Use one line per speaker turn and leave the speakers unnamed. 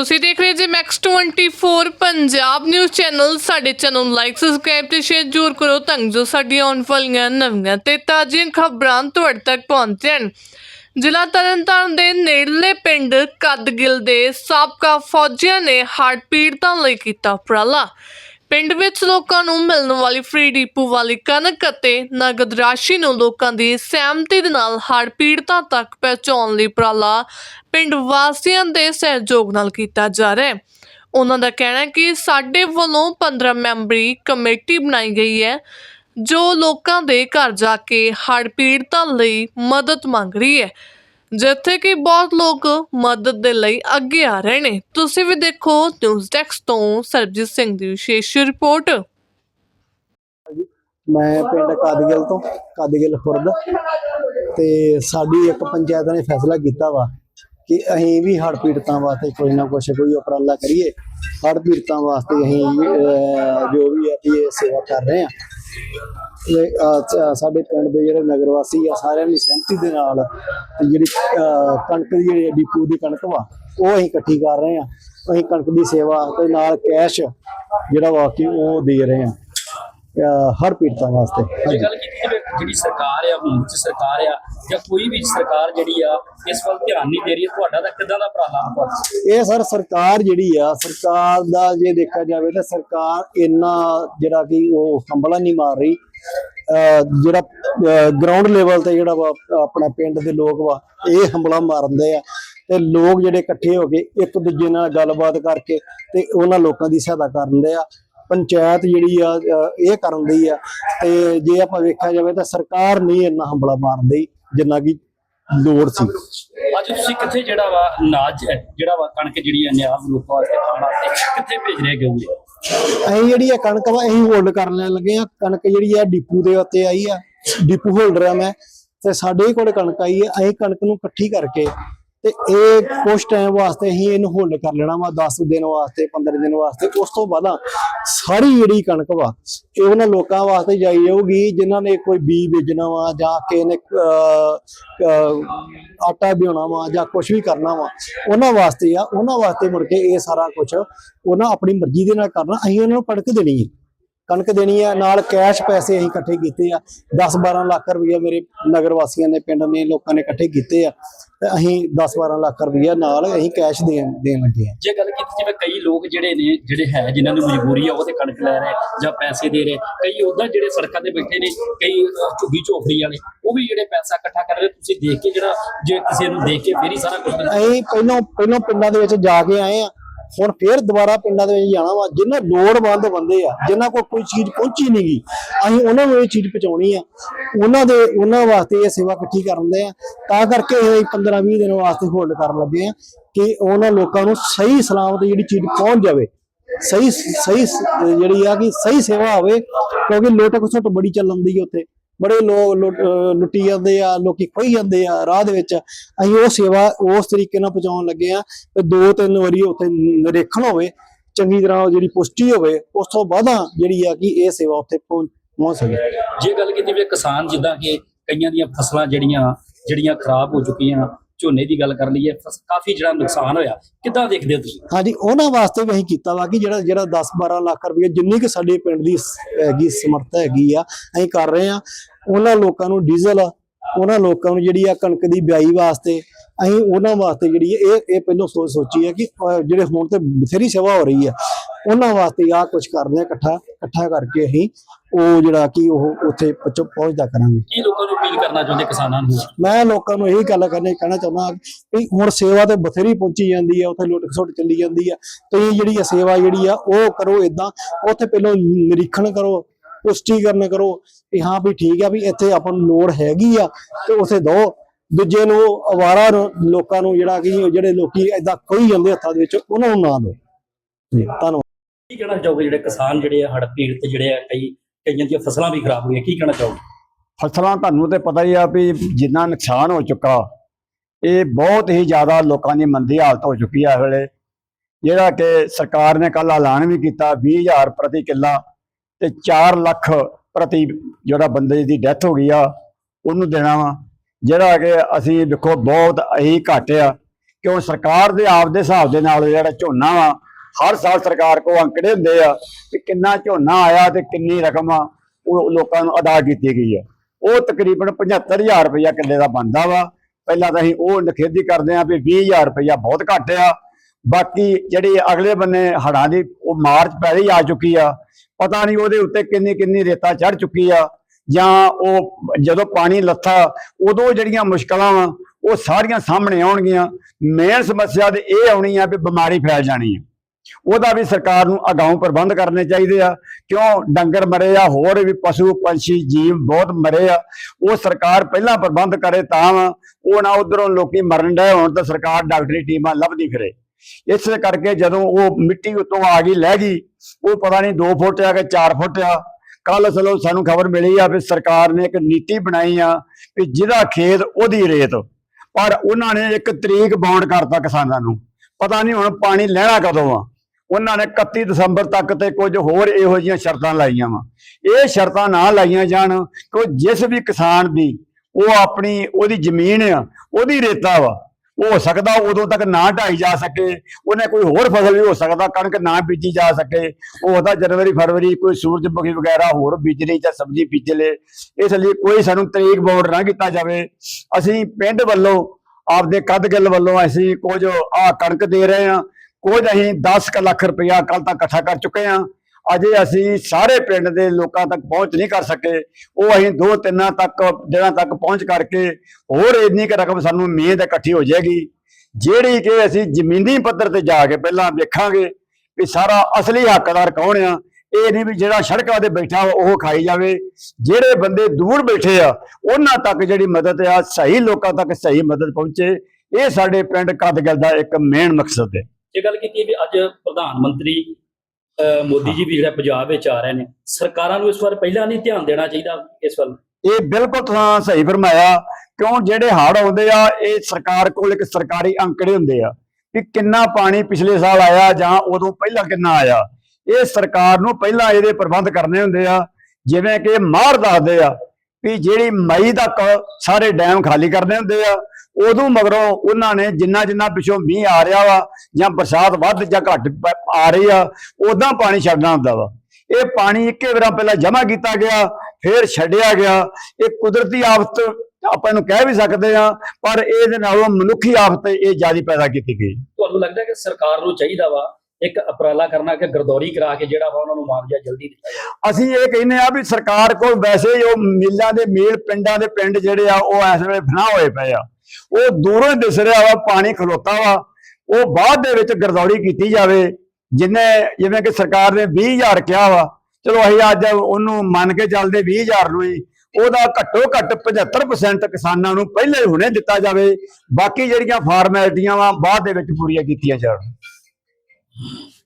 ਤੁਸੀਂ ਦੇਖ ਰਹੇ ਜੇ ਮੈਕਸ 24 ਪੰਜਾਬ ਨਿਊਜ਼ ਚੈਨਲ ਸਾਡੇ ਚੈਨਲ ਨੂੰ ਲਾਈਕ ਸਬਸਕ੍ਰਾਈਬ ਤੇ ਸ਼ੇਅਰ ਜ਼ਰੂਰ ਕਰੋ ਤਾਂ ਜੋ ਸਾਡੀਆਂ ਆਉਣ ਵਾਲੀਆਂ ਨਵੀਆਂ ਤੇ ਤਾਜ਼ੀਆਂ ਖਬਰਾਂ ਤੁਹਾਡੇ ਤੱਕ ਪਹੁੰਚਣ ਜ਼ਿਲ੍ਹਾ ਤਰਨਤਾਰਨ ਦੇ ਨੇੜਲੇ ਪਿੰਡ ਕਦਗਿਲ ਦੇ ਸਾਬਕਾ ਫੌਜੀਆਂ ਨੇ ਹਾਰਟ ਪੀੜਤਾਂ ਲਈ ਕੀਤਾ ਉਪਰਾਲਾ। ਪਿੰਡ ਵਿੱਚ ਲੋਕਾਂ ਨੂੰ ਮਿਲਣ ਵਾਲੀ ਫ੍ਰੀ ਡੀਪੂ ਵਾਲੀ ਕਣਕ ਅਤੇ ਨਗਦ ਰਾਸ਼ੀ ਨੂੰ ਲੋਕਾਂ ਦੀ ਸਹਿਮਤੀ ਦੇ ਨਾਲ ਹੜ੍ਹ ਪੀੜਤਾਂ ਤੱਕ ਪਹੁੰਚਾਉਣ ਲਈ ਉਪਰਾਲਾ ਪਿੰਡ ਵਾਸੀਆਂ ਦੇ ਸਹਿਯੋਗ ਨਾਲ ਕੀਤਾ ਜਾ ਰਿਹਾ ਹੈ। ਉਹਨਾਂ ਦਾ ਕਹਿਣਾ ਹੈ ਕਿ ਸਾਡੇ ਵੱਲੋਂ 15 ਮੈਂਬਰੀ ਕਮੇਟੀ ਬਣਾਈ ਗਈ ਹੈ, ਜੋ ਲੋਕਾਂ ਦੇ ਘਰ ਜਾ ਕੇ ਹੜ੍ਹ ਪੀੜਤਾਂ ਲਈ ਮਦਦ ਮੰਗ ਰਹੀ ਹੈ। ਜਿੱਥੇ ਕਿ ਬਹੁਤ ਲੋਕ ਮਦਦ ਦੇ ਲਈ ਅੱਗੇ ਆ ਰਹੇ ਨੇ। ਤੁਸੀਂ ਵੀ ਦੇਖੋ ਨਿਊਜ਼ ਡੈਸਕ ਤੋਂ ਸਰਬਜੀਤ ਸਿੰਘ ਦੀ ਵਿਸ਼ੇਸ਼ ਰਿਪੋਰਟ।
ਮੈਂ ਪਿੰਡ ਕਾਦਗਿਲ ਤੋਂ, ਕਾਦਗਿਲ ਖੁਰਦ। ਤੇ ਸਾਡੀ ਇੱਕ ਪੰਚਾਇਤ ਨੇ ਫੈਸਲਾ ਕੀਤਾ ਵਾ ਕਿ ਅਸੀਂ ਵੀ ਹੜ੍ਹ ਪੀੜਤਾਂ ਵਾਸਤੇ ਕੋਈ ਨਾ ਕੁਛ, ਕੋਈ ਉਪਰਾਲਾ ਕਰੀਏ। ਹੜ੍ਹ ਪੀੜਤਾਂ ਵਾਸਤੇ ਅਸੀਂ ਜੋ ਵੀ ਹੈ ਇਹ ਸੇਵਾ ਕਰ ਰਹੇ ਆ। ਸਾਡੇ ਪਿੰਡ ਦੇ ਜਿਹੜੇ ਨਗਰ ਵਾਸੀ ਆ, ਸਾਰਿਆਂ ਦੀ ਸਹਿਮਤੀ ਦੇ ਨਾਲ ਜਿਹੜੀ ਕਣਕ ਦੀ ਜਿਹੜੀ ਡਿਪੂ ਦੀ ਕਣਕ ਵਾ, ਉਹ ਅਸੀਂ ਇਕੱਠੀ ਕਰ ਰਹੇ ਆ। ਅਸੀਂ ਕਣਕ ਦੀ ਸੇਵਾ ਤੇ ਨਾਲ ਕੈਸ਼ ਜਿਹੜਾ ਵਾ ਕਿ ਉਹ ਦੇ ਰਹੇ ਆ ਹਰ ਪੀੜਤਾਂ ਵਾਸਤੇ।
ਜਿਹੜੀ ਸਰਕਾਰ ਆ, ਹੁਣ ਚ ਸਰਕਾਰ ਆ, ਜਾਂ ਕੋਈ ਵੀ ਸਰਕਾਰ ਜਿਹੜੀ ਆ, ਇਸ ਵੱਲ ਧਿਆਨ ਨਹੀਂ ਦੇ ਰਹੀ, ਤੁਹਾਡਾ ਤਾਂ ਕਿਦਾਂ ਦਾ ਉਪਰਾਲਾ ਤੁਹਾਡਾ
ਇਹ ਸਰ ਸਰਕਾਰ ਜਿਹੜੀ ਆ, ਸਰਕਾਰ ਦਾ ਜੇ ਦੇਖਿਆ ਜਾਵੇ ਤਾਂ ਸਰਕਾਰ ਇੰਨਾ ਜਿਹੜਾ ਕਿ ਉਹ ਹੰਬਲਾ ਨਹੀਂ ਮਾਰ ਰਹੀ। ਜਿਹੜਾ ਗਰਾਊਂਡ ਲੈਵਲ ਤੇ ਜਿਹੜਾ ਵਾ, ਆਪਣਾ ਪਿੰਡ ਦੇ ਲੋਕ ਵਾ, ਇਹ ਹੰਬਲਾ ਮਾਰਦੇ ਆ। ਤੇ ਲੋਕ ਜਿਹੜੇ ਇਕੱਠੇ ਹੋ ਕੇ ਇੱਕ ਦੂਜੇ ਨਾਲ ਗੱਲਬਾਤ ਕਰਕੇ ਤੇ ਉਹਨਾਂ ਲੋਕਾਂ ਦੀ ਸਹਾਇਤਾ ਕਰਦੇ ਆ। ਪੰਚਾਇਤ ਜਿਹੜੀ ਆ ਇਹ ਕਰਨ ਦੀ ਆ। ਤੇ ਜੇ ਆਪਾਂ ਵੇਖਿਆ ਜਾਵੇ ਤਾਂ ਸਰਕਾਰ ਨਹੀਂ ਇੰਨਾ ਹੰਬਲਾ ਮਾਰਦੀ ਜਿੰਨਾ ਕਿ ਲੋੜ ਸੀ।
ਅੱਜ ਤੁਸੀਂ ਕਿੱਥੇ ਜਿਹੜਾ ਵਾ ਅਨਾਜ ਹੈ, ਜਿਹੜਾ ਵਾ ਕਣਕ ਜਿਹੜੀ ਆ ਨਿਆਜ਼ ਲੋਕਾਂ ਵਾਸਤੇ ਖਾਣ ਕਿੱਥੇ ਭੇਜ ਰਹੇ ਗਏ
ਅਸੀਂ ਜਿਹੜੀ ਆ ਕਣਕ ਵਾ ਅਸੀਂ ਹੋਲਡ ਕਰਨ ਲੈਣ ਲੱਗੇ ਆ। ਕਣਕ ਜਿਹੜੀ ਆ ਡਿਪੂ ਦੇ ਉੱਤੇ ਆਈ ਆ। ਡਿਪੂ ਹੋਲਡਰ ਆ ਮੈਂ ਤੇ ਸਾਡੇ ਕੋਲ ਕਣਕ ਆਈ ਹੈ ਅਸੀਂ ਕਣਕ ਨੂੰ ਇਕੱਠੀ ਕਰਕੇ ਤੇ ਇਹ ਕੁਝ ਟਾਈਮ ਵਾਸਤੇ ਅਸੀਂ ਇਹਨੂੰ ਹੋਲਡ ਕਰ ਲੈਣਾ ਵਾ 10 ਦਿਨ ਵਾਸਤੇ 15 ਦਿਨ ਵਾਸਤੇ। ਉਸ ਤੋਂ ਬਾਅਦ ਸਾਰੀ ਜਿਹੜੀ ਕਣਕ ਵਾ, ਇਹ ਉਹਨਾਂ ਲੋਕਾਂ ਵਾਸਤੇ ਜਾਈ ਜਾਊਗੀ, ਜਿਨ੍ਹਾਂ ਨੇ ਕੋਈ ਬੀ ਵੇਚਣਾ ਵਾ ਜਾਂ ਕਿਸੇ ਨੇ ਆਟਾ ਬਿਉਣਾ ਵਾ ਜਾਂ ਕੁਝ ਵੀ ਕਰਨਾ ਵਾ, ਉਹਨਾਂ ਵਾਸਤੇ ਆ। ਉਹਨਾਂ ਵਾਸਤੇ ਮੁੜ ਕੇ ਇਹ ਸਾਰਾ ਕੁਝ ਉਹਨਾਂ ਆਪਣੀ ਮਰਜ਼ੀ ਦੇ ਨਾਲ ਕਰਨਾ। ਅਸੀਂ ਉਹਨਾਂ ਨੂੰ ਕਣਕ ਦੇਣੀ ਹੈ ਕਣਕ ਦੇਣੀ ਆ ਨਾਲ ਕੈਸ਼ ਪੈਸੇ ਅਸੀਂ ਇਕੱਠੇ ਕੀਤੇ ਆ। 10 12 ਲੱਖ ਰੁਪਏ ਮੇਰੇ ਨਗਰ ਵਾਸੀਆਂ ਨੇ ਪਿੰਡ ਨੇ ਲੋਕਾਂ ਨੇ ਇਕੱਠੇ ਕੀਤੇ ਆ। ਤੇ ਅਸੀਂ 10 12 ਲੱਖ ਰੁਪਏ ਨਾਲ ਅਸੀਂ ਕੈਸ਼ ਦੇਣ ਦੇਣ ਲੱਗੇ ਆ।
ਜੇ ਗੱਲ ਕੀਤੀ ਜਾਵੇ ਕਈ ਲੋਕ ਜਿਹੜੇ ਨੇ ਜਿਹੜੇ ਹੈ ਜਿਨ੍ਹਾਂ ਨੂੰ ਮਜਬੂਰੀ ਆ ਉਹ ਤੇ ਕਣਕ ਲੈ ਰਹੇ ਜਾਂ ਪੈਸੇ ਦੇ ਰਹੇ ਕਈ ਉਦਾਂ ਜਿਹੜੇ ਸੜਕਾਂ ਤੇ ਬੈਠੇ ਨੇ ਕਈ ਝੁੱਗੀ ਝੋਪੜੀ ਵਾਲੇ ਉਹ ਵੀ ਜਿਹੜੇ ਪੈਸਾ ਇਕੱਠਾ ਕਰ ਰਹੇ ਤੁਸੀਂ ਦੇਖ ਕੇ ਜਿਹੜਾ ਜੇ ਕਿਸੇ ਨੂੰ ਦੇਖ ਕੇ ਫੇਰ ਹੀ ਸਾਰਾ ਕੁਝ
ਅਸੀਂ ਪਹਿਲਾਂ ਪਹਿਲਾਂ ਪਿੰਡਾਂ ਦੇ ਵਿੱਚ ਜਾ ਕੇ ਆਏ ਆ। ਹੁਣ ਫੇਰ ਦੁਬਾਰਾ ਪਿੰਡਾਂ ਦੇ ਵਿੱਚ ਜਾਣਾ ਵਾ ਜਿਨ੍ਹਾਂ ਲੋੜਵੰਦ ਬੰਦੇ ਆ ਜਿਨ੍ਹਾਂ ਕੋਲ ਕੋਈ ਚੀਜ਼ ਪਹੁੰਚੀ ਨਹੀਂ ਗਈ ਅਸੀਂ ਉਹਨਾਂ ਨੂੰ ਇਹ ਚੀਜ਼ ਪਹੁੰਚਾਉਣੀ ਆ। ਉਹਨਾਂ ਦੇ, ਉਹਨਾਂ ਵਾਸਤੇ ਇਹ ਸੇਵਾ ਇਕੱਠੀ ਕਰਨ ਦੇ ਆ। ਤਾਂ ਕਰਕੇ ਇਹ 15 20 ਦਿਨ ਵਾਸਤੇ ਹੋਲਡ ਕਰਨ ਲੱਗੇ ਆ ਕਿ ਉਹਨਾਂ ਲੋਕਾਂ ਨੂੰ ਸਹੀ ਸਲਾਮਤ ਜਿਹੜੀ ਚੀਜ਼ ਪਹੁੰਚ ਜਾਵੇ, ਸਹੀ ਸਹੀ ਜਿਹੜੀ ਆ ਕਿ ਸਹੀ ਸੇਵਾ ਹੋਵੇ, ਕਿਉਂਕਿ ਲੁੱਟ ਖਸੁੱਟ ਬੜੀ ਚੱਲਣ ਦੀ ਉੱਥੇ। ਬੜੇ ਲੋਕ ਲੁੱਟ- ਜਾਂਦੇ ਆ ਲੋਕੀ ਖੋਈ ਜਾਂਦੇ ਆ ਰਾਹ ਦੇ ਵਿੱਚ। ਅਸੀਂ ਉਹ ਸੇਵਾ ਉਸ ਤਰੀਕੇ ਨਾਲ ਪਹੁੰਚਾਉਣ ਲੱਗੇ ਆ ਤੇ ਦੋ ਤਿੰਨ ਵਾਰੀ ਉੱਥੇ ਨਿਰੀਖਣ ਹੋਵੇ ਚੰਗੀ ਤਰ੍ਹਾਂ ਜਿਹੜੀ ਪੁਸ਼ਟੀ ਹੋਵੇ ਉਸ ਤੋਂ ਬਾਅਦ ਜਿਹੜੀ ਆ ਕਿ ਇਹ ਸੇਵਾ ਉੱਥੇ ਪਹੁੰਚ ਸਕੇ।
ਜੇ ਗੱਲ ਕੀਤੀ ਜਾਵੇ ਕਿਸਾਨ ਜਿੱਦਾਂ ਕਿ ਕਈਆਂ ਦੀਆਂ ਫਸਲਾਂ ਜਿਹੜੀਆਂ ਜਿਹੜੀਆਂ ਖਰਾਬ ਹੋ ਚੁੱਕੀਆਂ ਝੋਨੇ ਦੀ ਗੱਲ ਕਰ ਲਈਏ ਕਾਫੀ ਜਿਹੜਾ ਨੁਕਸਾਨ ਹੋਇਆ ਕਿੱਦਾਂ ਦੇਖਦੇ ਹੋ ਤੁਸੀਂ?
ਹਾਂਜੀ ਉਹਨਾਂ ਵਾਸਤੇ ਵੀ ਅਸੀਂ ਕੀਤਾ ਵਾ ਕਿ ਜਿਹੜਾ ਜਿਹੜਾ 10 12 ਲੱਖ ਰੁਪਏ ਜਿੰਨੀ ਕਿ ਸਾਡੇ ਪਿੰਡ ਦੀ ਹੈਗੀ ਸਮਰੱਥਾ ਹੈਗੀ ਆ ਅਸੀਂ ਕਰ ਰਹੇ ਆ। ਉਹਨਾਂ ਲੋਕਾਂ ਨੂੰ ਡੀਜ਼ਲ ਉਹਨਾਂ ਲੋਕਾਂ ਨੂੰ ਜਿਹੜੀ ਆ ਕਣਕ ਦੀ ਬਿਆਈ ਵਾਸਤੇ ਅਸੀਂ ਉਹਨਾਂ ਵਾਸਤੇ ਜਿਹੜੀ ਇਹ ਇਹ ਪਹਿਲਾਂ ਸੋਚ ਸੋਚੀ ਹੈ ਕਿ ਜਿਹੜੇ ਹੁਣ ਤੇ ਬਥੇਰੀ ਸੇਵਾ ਹੋ ਰਹੀ ਆ ਉਹਨਾਂ ਵਾਸਤੇ ਆ ਕੁਝ ਕਰਦੇ ਆ ਇਕੱਠਾ ਇਕੱਠਾ ਕਰਕੇ ਅਸੀਂ ਉਹ ਜਿਹੜਾ ਕਿ ਉਹ ਉੱਥੇ ਪਹੁੰਚ- ਪਹੁੰਚਦਾ ਕਰਾਂਗੇ।
ਕੀ ਲੋਕਾਂ ਨੂੰ ਅਪੀਲ ਕਰਨਾ ਚਾਹੁੰਦੇ ਕਿਸਾਨਾਂ ਨੂੰ?
ਮੈਂ ਲੋਕਾਂ ਨੂੰ ਇਹੀ ਗੱਲ ਕਰਨੀ ਕਹਿਣਾ ਚਾਹੁੰਦਾ ਕਿ ਹੁਣ ਸੇਵਾ ਤੇ ਬਥੇਰੀ ਪਹੁੰਚੀ ਜਾਂਦੀ ਆ ਉੱਥੇ ਲੁੱਟ ਖਸੁੱਟ ਚੱਲੀ ਜਾਂਦੀ ਆ ਤੁਸੀਂ ਜਿਹੜੀ ਆ ਸੇਵਾ ਜਿਹੜੀ ਆ ਉਹ ਕਰੋ ਇਦਾਂ ਉੱਥੇ ਪਹਿਲਾਂ ਨਿਰੀਖਣ ਕਰੋ ਪੁਸ਼ਟੀਕਰਨ ਕਰੋ ਕਿ ਹਾਂ ਵੀ ਠੀਕ ਆ ਵੀ ਇੱਥੇ ਆਪਾਂ ਨੂੰ ਲੋੜ ਹੈਗੀ ਆ ਤੇ ਉਥੇ ਦੋ ਦੂਜੇ ਨੂੰ ਅਵਾਰਾ ਲੋਕਾਂ ਨੂੰ ਜਿਹੜਾ ਕਿ ਜਿਹੜੇ ਲੋਕੀ ਏਦਾਂ ਖੋਈ ਜਾਂਦੇ ਹੱਥਾਂ ਦੇ ਵਿੱਚ ਉਹਨਾਂ ਨੂੰ ਨਾ ਦਿਓ। ਜੀ ਧੰਨਵਾਦ।
ਕੀ ਕਹਿਣਾ ਚਾਹੋਗੇ ਜਿਹੜੇ ਕਿਸਾਨ ਜਿਹੜੇ ਆ ਹੜ੍ਹ ਪੀੜਤ ਜਿਹੜੇ ਆ ਕਈ ਕਈਆਂ ਦੀਆਂ ਫਸਲਾਂ ਵੀ ਖਰਾਬ ਹੋਈਆਂ ਕੀ ਕਹਿਣਾ ਚਾਹੋਗੇ?
ਫਸਲਾਂ ਤੁਹਾਨੂੰ ਤੇ ਪਤਾ ਹੀ ਆ ਵੀ ਜਿੰਨਾ ਨੁਕਸਾਨ ਹੋ ਚੁੱਕਾ ਇਹ ਬਹੁਤ ਹੀ ਜ਼ਿਆਦਾ ਲੋਕਾਂ ਦੀ ਮੰਦੀ ਹਾਲਤ ਹੋ ਚੁੱਕੀ ਆ ਵੇਲੇ। ਜਿਹੜਾ ਕਿ ਸਰਕਾਰ ਨੇ ਕੱਲ ਐਲਾਨ ਵੀ ਕੀਤਾ 20000 ਪ੍ਰਤੀ ਕਿੱਲਾ ਤੇ 4 ਲੱਖ ਪ੍ਰਤੀ ਜਿਹੜਾ ਬੰਦੇ ਦੀ ਡੈਥ ਹੋ ਗਈ ਆ, ਉਹਨੂੰ ਦੇਣਾ ਵਾ। ਜਿਹੜਾ ਕਿ ਅਸੀਂ ਦੇਖੋ ਬਹੁਤ ਅਹੀ ਘੱਟ ਆ, ਕਿਉਂ ਸਰਕਾਰ ਦੇ ਆਪ ਦੇ ਹਿਸਾਬ ਦੇ ਨਾਲ ਜਿਹੜਾ ਝੋਨਾ ਵਾ, ਹਰ ਸਾਲ ਸਰਕਾਰ ਕੋ ਅੰਕੜੇ ਹੁੰਦੇ ਆ ਕਿ ਕਿੰਨਾ ਝੋਨਾ ਆਇਆ ਤੇ ਕਿੰਨੀ ਰਕਮ ਆ, ਉਹ ਲੋਕਾਂ ਨੂੰ ਅਦਾ ਕੀਤੀ ਗਈ ਆ। ਉਹ ਤਕਰੀਬਨ 75000 ਰੁਪਇਆ ਕਿੱਲੇ ਦਾ ਬਣਦਾ ਵਾ। ਪਹਿਲਾਂ ਤਾਂ ਅਸੀਂ ਉਹ ਨਖੇਦੀ ਕਰਦੇ ਆ ਵੀ 20000 ਰੁਪਇਆ ਬਹੁਤ ਘੱਟ ਆ। ਬਾਕੀ ਜਿਹੜੀ ਅਗਲੇ ਬੰਨੇ ਹੜਾਂ ਦੀ ਉਹ ਮਾਰਚ ਪਹਿਲੇ ਹੀ ਆ ਚੁੱਕੀ ਆ। ਪਤਾ ਨਹੀਂ ਉਹਦੇ ਉੱਤੇ ਕਿੰਨੀ ਕਿੰਨੀ ਰੇਤਾ ਚੜ ਚੁੱਕੀ ਆ, ਜਾਂ ਉਹ ਜਦੋਂ ਪਾਣੀ ਲੱਥਾ, ਉਦੋਂ ਜਿਹੜੀਆਂ ਮੁਸ਼ਕਲਾਂ ਵਾ, ਉਹ ਸਾਰੀਆਂ ਸਾਹਮਣੇ ਆਉਣਗੀਆਂ। ਮੇਨ ਸਮੱਸਿਆ ਤੇ ਇਹ ਆਉਣੀ ਆ ਵੀ ਬਿਮਾਰੀ ਫੈਲ ਜਾਣੀ ਆ। ਉਹਦਾ ਵੀ ਸਰਕਾਰ ਨੂੰ ਅਗਾਊਂ ਪ੍ਰਬੰਧ ਕਰਨੇ ਚਾਹੀਦੇ ਆ। ਕਿਉਂ? ਡੰਗਰ ਮਰੇ ਆ, ਹੋਰ ਵੀ ਪਸ਼ੂ, ਪੰਛੀ, ਜੀਵ ਬਹੁਤ ਮਰੇ ਆ। ਉਹ ਸਰਕਾਰ ਪਹਿਲਾਂ ਪ੍ਰਬੰਧ ਕਰੇ ਤਾਂ ਵਾ, ਉਹ ਨਾ ਉਧਰੋਂ ਲੋਕੀ ਮਰਨ ਡਏ ਹੋਣ ਤਾਂ ਸਰਕਾਰ ਡਾਕਟਰੀ ਟੀਮਾਂ ਲੱਭਦੀ ਫਿਰੇ। ਇਸ ਕਰਕੇ ਜਦੋਂ ਉਹ ਮਿੱਟੀ ਉੱਤੋਂ ਆ ਗਈ, ਲੈ ਗਈ, ਉਹ ਪਤਾ ਨਹੀਂ 2 ਫੁੱਟ ਆ ਕੇ 4 ਫੁੱਟ ਆ। ਕੱਲ ਚਲੋ ਸਾਨੂੰ ਖਬਰ ਮਿਲੀ ਆ ਵੀ ਸਰਕਾਰ ਨੇ ਇੱਕ ਨੀਤੀ ਬਣਾਈ ਆ ਵੀ ਜਿਹਦਾ ਖੇਤ ਉਹਦੀ ਰੇਤ, ਪਰ ਉਹਨਾਂ ਨੇ ਇੱਕ ਤਰੀਕ ਬਾਉਂਡ ਕਰਤਾ ਕਿਸਾਨਾਂ ਨੂੰ। ਪਤਾ ਨਹੀਂ ਹੁਣ ਪਾਣੀ ਲੈਣਾ ਕਦੋਂ ਆ। ਉਹਨਾਂ ਨੇ 31 ਦਸੰਬਰ ਤੱਕ ਤੇ ਕੁਝ ਹੋਰ ਇਹੋ ਜਿਹੀਆਂ ਸ਼ਰਤਾਂ ਲਾਈਆਂ ਵਾ। ਇਹ ਸ਼ਰਤਾਂ ਨਾ ਲਾਈਆਂ ਜਾਣ ਕਿ ਜਿਸ ਵੀ ਕਿਸਾਨ ਦੀ ਉਹ ਆਪਣੀ ਉਹਦੀ ਜ਼ਮੀਨ ਆ, ਉਹਦੀ ਰੇਤਾ ਵਾ ਹੋ ਸਕਦਾ ਉਦੋਂ ਤੱਕ ਨਾ ਢਾਈ ਜਾ ਸਕੇ, ਉਹਨੇ ਕੋਈ ਹੋਰ ਫਸਲ ਵੀ ਹੋ ਸਕਦਾ, ਕਣਕ ਨਾ ਬੀਜੀ ਜਾ ਸਕੇ। ਉਹ ਤਾਂ ਜਨਵਰੀ, ਫਰਵਰੀ ਕੋਈ ਸੂਰਜਮੁਖੀ ਵਗੈਰਾ ਹੋਰ ਬੀਜ ਲਈ ਜਾਂ ਸਬਜ਼ੀ ਬੀਜ ਲੇ। ਇਸ ਲਈ ਕੋਈ ਸਾਨੂੰ ਤਰੀਕ ਬੋਰਡ ਨਾ ਕੀਤਾ ਜਾਵੇ। ਅਸੀਂ ਪਿੰਡ ਵੱਲੋਂ, ਆਪਦੇ ਕੱਦ ਗਿੱਲ ਵੱਲੋਂ ਅਸੀਂ ਕੁਝ ਆ ਕਣਕ ਦੇ ਰਹੇ ਹਾਂ। ਕੁਝ ਅਸੀਂ 10 ਕੁ ਲੱਖ ਰੁਪਇਆ ਕੱਲ ਤੱਕ ਇਕੱਠਾ ਕਰ ਚੁੱਕੇ ਹਾਂ। ਅਜੇ ਅਸੀਂ ਸਾਰੇ ਪਿੰਡ ਦੇ ਲੋਕਾਂ ਤੱਕ ਪਹੁੰਚ ਨਹੀਂ ਕਰ ਸਕੇ। ਉਹ ਅਸੀਂ ਦੋ ਤਿੰਨਾਂ ਤੱਕ, ਦਿਨਾਂ ਤੱਕ ਪਹੁੰਚ ਕਰਕੇ ਹੋਰ ਇੰਨੀ ਕੁ ਰਕਮ ਸਾਨੂੰ ਉਮੀਦ ਇਕੱਠੀ ਹੋ ਜਾਏਗੀ। ਜਿਹੜੀ ਕਿ ਅਸੀਂ ਜ਼ਮੀਨੀ ਪੱਧਰ ਤੇ ਜਾ ਕੇ ਪਹਿਲਾਂ ਵੇਖਾਂਗੇ ਵੀ ਸਾਰਾ ਅਸਲੀ ਹੱਕਦਾਰ ਕੌਣ ਆ, ਇਹ ਨਹੀਂ ਵੀ ਜਿਹੜਾ ਸੜਕਾਂ ਤੇ ਬੈਠਾ ਉਹ ਖਾਈ ਜਾਵੇ। ਜਿਹੜੇ ਬੰਦੇ ਦੂਰ ਬੈਠੇ ਆ, ਉਹਨਾਂ ਤੱਕ ਜਿਹੜੀ ਮਦਦ ਆ, ਸਹੀ ਲੋਕਾਂ ਤੱਕ ਸਹੀ ਮਦਦ ਪਹੁੰਚੇ। ਇਹ ਸਾਡੇ ਪਿੰਡ ਕਦਗਲ ਦਾ ਇੱਕ ਮੇਨ ਮਕਸਦ ਹੈ।
ਜੇ ਗੱਲ ਕੀਤੀ ਵੀ ਅੱਜ ਪ੍ਰਧਾਨ ਮੰਤਰੀ ਮੋਦੀ ਜੀ ਵੀ ਜਿਹੜਾ ਪੰਜਾਬ ਵਿੱਚ ਆ ਰਹੇ ਨੇ ਸਰਕਾਰਾਂ ਨੂੰ ਇਸ ਵਾਰ ਪਹਿਲਾਂ ਨਹੀਂ ਧਿਆਨ ਦੇਣਾ ਚਾਹੀਦਾ ਇਸ ਵੱਲ?
ਇਹ ਬਿਲਕੁਲ ਤੁਸੀਂ ਸਹੀ ਫਰਮਾਇਆ ਕਿਉਂ ਜਿਹੜੇ ਹੜ੍ਹ ਆਉਂਦੇ ਆ ਇਹ ਸਰਕਾਰ ਕੋਲ ਇੱਕ ਸਰਕਾਰੀ ਅੰਕੜੇ ਹੁੰਦੇ ਆ ਕਿ ਕਿੰਨਾ ਪਾਣੀ ਪਿਛਲੇ ਸਾਲ ਆਇਆ ਜਾਂ ਉਦੋਂ ਪਹਿਲਾਂ ਕਿੰਨਾ ਆਇਆ। ਇਹ ਸਰਕਾਰ ਨੂੰ ਪਹਿਲਾਂ ਇਹਦੇ ਪ੍ਰਬੰਧ ਕਰਨੇ ਹੁੰਦੇ ਆ ਜਿਵੇਂ ਕਿ ਮਾਹਰ ਦੱਸਦੇ ਆ ਵੀ ਜਿਹੜੀ ਮਈ ਤੱਕ ਸਾਰੇ ਡੈਮ ਖਾਲੀ ਕਰਨੇ ਹੁੰਦੇ ਆ, ਉਦੋਂ ਮਗਰੋਂ ਉਹਨਾਂ ਨੇ ਜਿੰਨਾ ਜਿੰਨਾ ਪਿਛੋਂ ਮੀਂਹ ਆ ਰਿਹਾ ਵਾ ਜਾਂ ਬਰਸਾਤ ਵੱਧ ਜਾਂ ਘੱਟ ਆ ਰਹੀ ਆ ਉਦਾਂ ਪਾਣੀ ਛੱਡਣਾ ਹੁੰਦਾ ਵਾ। ਇਹ ਪਾਣੀ ਇੱਕੇ ਵਾਰਾਂ ਪਹਿਲਾਂ ਜਮ੍ਹਾਂ ਕੀਤਾ ਗਿਆ, ਫਿਰ ਛੱਡਿਆ ਗਿਆ। ਇਹ ਕੁਦਰਤੀ ਆਫਤ ਆਪਾਂ ਇਹਨੂੰ ਕਹਿ ਵੀ ਸਕਦੇ ਆ ਪਰ ਇਹਦੇ ਨਾਲੋਂ ਮਨੁੱਖੀ ਆਫਤ ਇਹ ਜ਼ਿਆਦਾ ਪੈਦਾ ਕੀਤੀ ਗਈ।
ਤੁਹਾਨੂੰ ਲੱਗਦਾ ਕਿ ਸਰਕਾਰ ਨੂੰ ਚਾਹੀਦਾ ਵਾ ਇੱਕ ਉਪਰਾਲਾ ਕਰਨਾ ਕਿ ਗਰਦੌਰੀ ਕਰਾ ਕੇ ਜਿਹੜਾ ਵਾ ਉਹਨਾਂ ਨੂੰ ਮੁਆਵਜ਼ਾ ਜਲਦੀ ਦਿੱਤਾ ਜਾਵੇ।
ਅਸੀਂ ਇਹ ਕਹਿੰਦੇ ਆ ਵੀ ਸਰਕਾਰ ਕੋਲ ਵੈਸੇ ਹੀ ਉਹ ਮਿੱਲਾਂ ਦੇ ਮੇਲ ਪਿੰਡਾਂ ਦੇ ਪਿੰਡ ਜਿਹੜੇ ਆ, ਉਹ ਇਸ ਵੇਲੇ ਫਨਾ ਹੋਏ ਪਏ ਆ। ਉਹ ਦੂਰੋਂ ਦਿਸ ਰਿਹਾ ਵਾ, ਪਾਣੀ ਖਲੋਤਾ ਵਾ। ਉਹ ਬਾਅਦ ਦੇ ਵਿੱਚ ਗਰਦੌੜੀ ਕੀਤੀ ਜਾਵੇ, ਜਿੰਨੇ ਜਿਵੇਂ ਕਿ ਸਰਕਾਰ ਨੇ 20000 ਕਿਹਾ ਵਾ, ਚਲੋ ਅਸੀਂ ਅੱਜ ਉਹਨੂੰ ਮੰਨ ਕੇ ਚੱਲਦੇ 20000 ਨੂੰ ਹੀ। ਉਹਦਾ ਘੱਟੋ ਘੱਟ 75% ਕਿਸਾਨਾਂ ਨੂੰ ਪਹਿਲਾਂ ਹੀ ਹੁਣੇ ਦਿੱਤਾ ਜਾਵੇ। ਬਾਕੀ ਜਿਹੜੀਆਂ ਫਾਰਮੈਲਟੀਆਂ ਵਾ, ਬਾਅਦ ਦੇ ਵਿੱਚ ਪੂਰੀਆਂ ਕੀਤੀਆਂ ਜਾਣ। Mm-hmm.